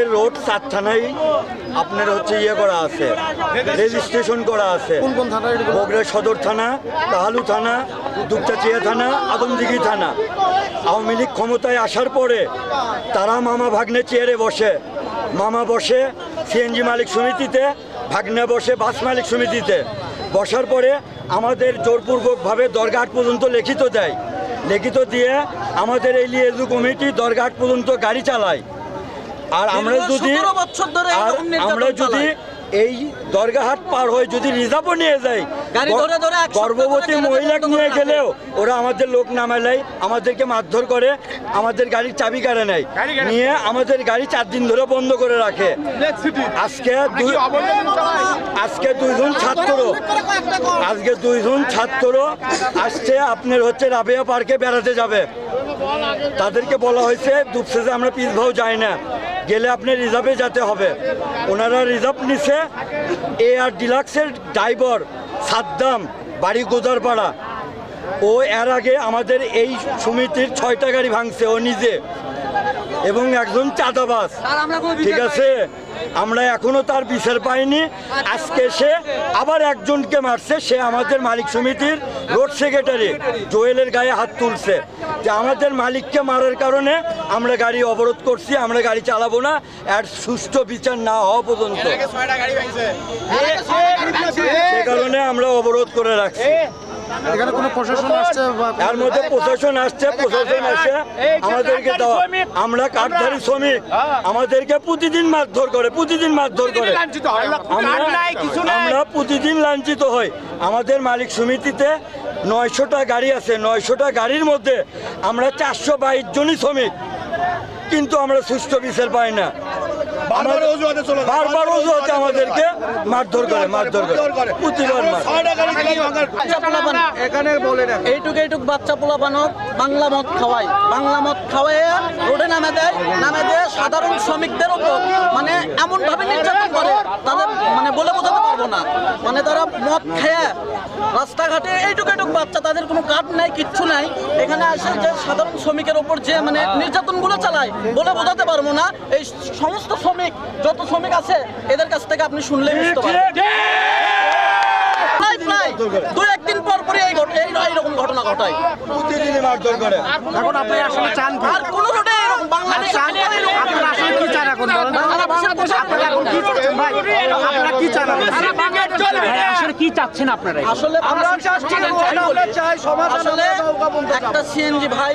আমাদের রোড সাত থানায় আপনার হচ্ছে ইয়ে করা আছে রেজিস্ট্রেশন করা আছে? বগুড়া সদর থানা কাহালু থানা দুপচাচিয়া থানা আদমদিঘি থানা। আওয়ামী লীগ ক্ষমতায় আসার পরে তারা মামা ভাগ্নে চেয়ারে বসে। মামা বসে সিএনজি মালিক সমিতিতে ভাগ্নে বসে বাস মালিক সমিতিতে। বসার পরে আমাদের জোরপূর্বকভাবে দরঘাট পর্যন্ত লিখিত দেয়। লিখিত দিয়ে আমাদের এই লিয়েজু কমিটি দরঘাট পর্যন্ত গাড়ি চালায়। আর আমরা যদি 17 বছর ধরে আর এরকম নির্যাতন আমরা যদি এই দরগাহাট পার হয়ে যদি রিজার্ভও নিয়ে যাই গাড়ি ধরে ধরে এক সপ্তাহ গর্ভবতী মহিলা নিয়ে গেলেও ওরা আমাদের লোক নামালাই আমাদেরকে মারধর করে আমাদের গাড়ির চাবি কাড়ে নেয়। নিয়ে আমাদের গাড়ি চার দিন ধরে বন্ধ করে রাখে। আজকে দুই আজকে দুইজন ছাত্র। আজকে দুইজন ছাত্র আসছে আপনার হচ্ছে রাবেয়া পার্কে বেড়াতে যাবে। তাদেরকে বলা হয়েছে দুপসেজে আমরা পিস ভাও যাই না। গেলে আপনি রিজার্ভে যেতে হবে। ওনারা রিজার্ভ নিছে এ আর ডিলাক্সের ড্রাইভার সাদ্দাম বাড়ি গোদারপাড়া। ও এর আগে আমাদের এই সমিতির ছয়টা গাড়ি ভাঙছে ও নিজে। এবং একজন চাঁদাবাস ঠিক আছে? আমরা এখনও তার বিচার পাইনি আজকে সে আবার একজনকে মারছে সে আমাদের মালিক সমিতির রোড সেক্রেটারি জোয়েলের গায়ে হাত তুলছে যে আমাদের মালিককে মারার কারণে আমরা গাড়ি অবরোধ করছি আমরা গাড়ি চালাবো না আর সুষ্ঠু বিচার না হওয়া পর্যন্ত সে কারণে আমরা অবরোধ করে রাখছি এখানে কোনো প্রশাসন আসছে তার মধ্যে প্রশাসন আসছে প্রশাসন আসে আমাদেরকে দেওয়া আমরা কাঠধারী শ্রমিক। আমাদেরকে প্রতিদিন মারধর করে প্রতিদিন মারধর করে। আমরা আমরা প্রতিদিন লাঞ্ছিত হই। আমাদের মালিক সমিতিতে নয়শোটা গাড়ি আছে। নয়শোটা গাড়ির মধ্যে আমরা চারশো বাইশ জনই শ্রমিক। কিন্তু আমরা সুষ্ঠু বিচার পাই না। বারবার অজুহাতে চলে। বারবার অজুহাতে আমাদেরকে মারধর করে মারধর করে। প্রতিবার পোলাপান এখানে বলে না এইটুক এইটুক বাচ্চা পোলাপানক বাংলা মদ খাওয়ায় বাংলা মদ খাওয়াইয়া রোডে নামে দেয় নামে দিয়ে সাধারণ শ্রমিকদের উপর মানে এমন ভাবে নির্যাতন করে তাদের মানে বলে বোঝাতে পারব না। মানে তারা মদ খেয়ে রাস্তাঘাটে এইটুক এইটুক বাচ্চা তাদের কোনো কাঠ নাই কিচ্ছু নাই। এখানে আসে যে সাধারণ শ্রমিকের ওপর যে মানে নির্যাতনগুলো চালায় বলে বোঝাতে পারব না। এই সমস্ত শ্রমিক যত শ্রমিক আছে এদের কাছ থেকে আপনি শুনলে বুঝতে পারবেন। প্রায় প্রায় দু একদিন পর এইরকম ঘটনা ঘটায়। প্রতিদিনই মারধর করে। এখন আপনি আসলে চান আর কোন রোডে এরকম বাংলাদেশে চান কোথাও এরকম আপনারা আসলে কি চান এখন বলেন বাংলাদেশের কোথাও আপনারা এখন কি চাচ্ছেন ভাই আপনারা কি চান আসলে কি চাচ্ছেন আপনারা? আসলে আমরা চাচ্ছি না, আসলে একটা সিএনজি ভাই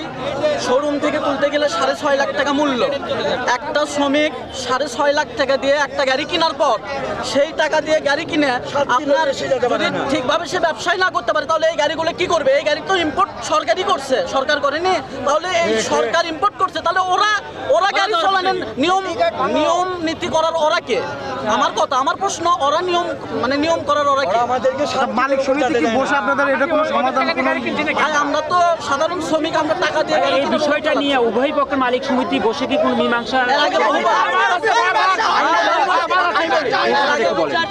শোরুম থেকে তুলতে গেলে সাড়ে ছয় লাখ টাকা মূল্য। একটা শ্রমিক সাড়ে ছয় লাখ টাকা দিয়ে একটা গাড়ি কেনার পর সেই টাকা দিয়ে গাড়ি কিনে আপনার বেশি যদি ঠিকভাবে সে ব্যবসায় না করতে পারে তাহলে এই গাড়িগুলো কি করবে? এই গাড়ি তো ইম্পোর্ট সরকারই করছে। সরকার করেনি তাহলে এই সরকার ইম্পোর্ট করছে। তাহলে ওরা ওরা গাড়ি চালানোর নিয়ম নিয়ম নীতি করার ওরা কে? আমার কথা আমার প্রশ্ন ওরা নিয়ম মানে নিয়ম করার ওরা কে? আমাদেরকে মালিক সমিতি কি বসে আপনাদের এটা কোনো সমাধান কোনো ভাই আমরা তো সাধারণ শ্রমিক আমরা টাকা দিয়ে এই বিষয়টা নিয়ে উভয় পক্ষের মালিক সমিতি বসে কি কোনো মীমাংসা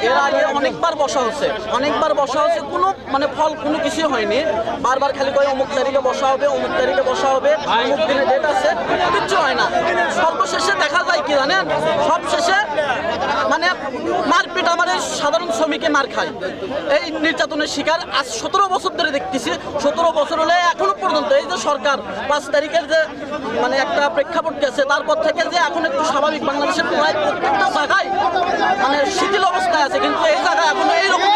এর আগে অনেকবার বসা হচ্ছে। অনেকবার বসা হচ্ছে কোনো মানে ফল কোনো কিছু হয়নি। বারবার খালি কয় অমুক তারিখে বসা হবে অমুক তারিখে বসা হবে অমুক দিনে ডেট আছে কিচ্ছু হয় না। সর্বশেষে দেখা যায় কি জানেন? সব শেষে মানে মারপিট আমাদের সাধারণ শ্রমিকে মার খায়। এই নির্যাতনের শিকার আজ সতেরো বছর ধরে দেখতেছি। সতেরো বছর হলে এখনও পর্যন্ত এই যে সরকার পাঁচ তারিখের যে মানে একটা প্রেক্ষাপট গেছে তারপর থেকে যে এখন একটু স্বাভাবিক বাংলাদেশের প্রায় প্রত্যেকটা জায়গায় মানে শিথিল অবস্থায় আছে কিন্তু এই জায়গায় এখনও এইরকম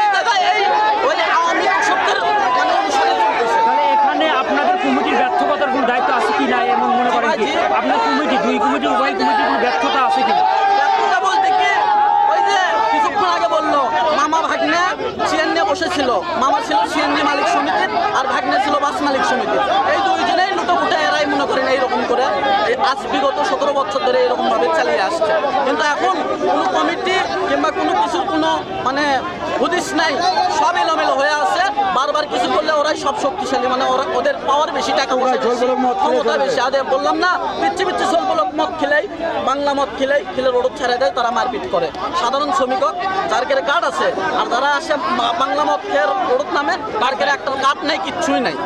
এই জায়গায় এই ওই আওয়ামী লীগ শব্দের মানে অনুসারে চলতেছে তাহলে এখানে আপনাদের কমিটির ব্যর্থতার কোনো দায়িত্ব আছে কি না এমন মনে করেন কি আপনার কমিটি দুই কমিটি উভয় কমিটির কোনো ব্যর্থতা আছে কি ব্যর্থতা বলতে কি ওই যে কিছুক্ষণ আগে বলল মামা ভাগ্নে সিএনজি বসেছিল মামা ছিল সিএনজি মালিক সমিতির আর ভাগ্নে ছিল বাস মালিক সমিতির। এই দুইজনেই লুটো ফুটে এরাই মনে করেন এইরকম করে এই আজ বিগত সতেরো বছর ধরে এরকম ভাবে চালিয়ে আসছে। কিন্তু এখন কোনো কমিটি কিংবা কোনো কিছুর কোনো মানে হুদিস নাই সব এলোমেলো হয়ে আছে। বারবার কিছু করলে ওরাই সব শক্তিশালী মানে ওরা ওদের পাওয়ার বেশি টাকা পয়সা ক্ষমতা বেশি। আদে বললাম না পিচ্ছি পিচ্ছি সলবলক মদ খেলেই বাংলা মদ খেলেই খেলে রোড ছেড়ে দেয় তারা মারপিট করে। সাধারণ শ্রমিকক যার কার্ড আছে আর যারা আসে বাংলা মদ ওরত নামে তার একটা কাঠ নাই কিচ্ছুই নাই।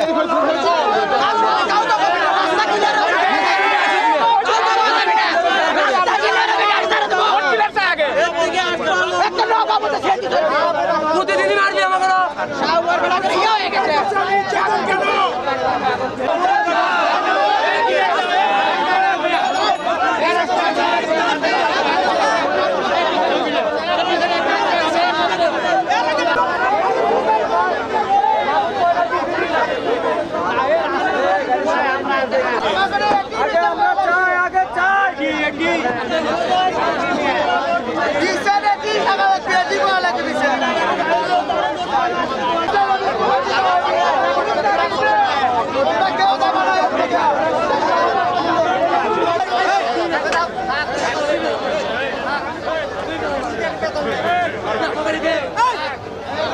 প্রতিদিনই আগে আমরা চাই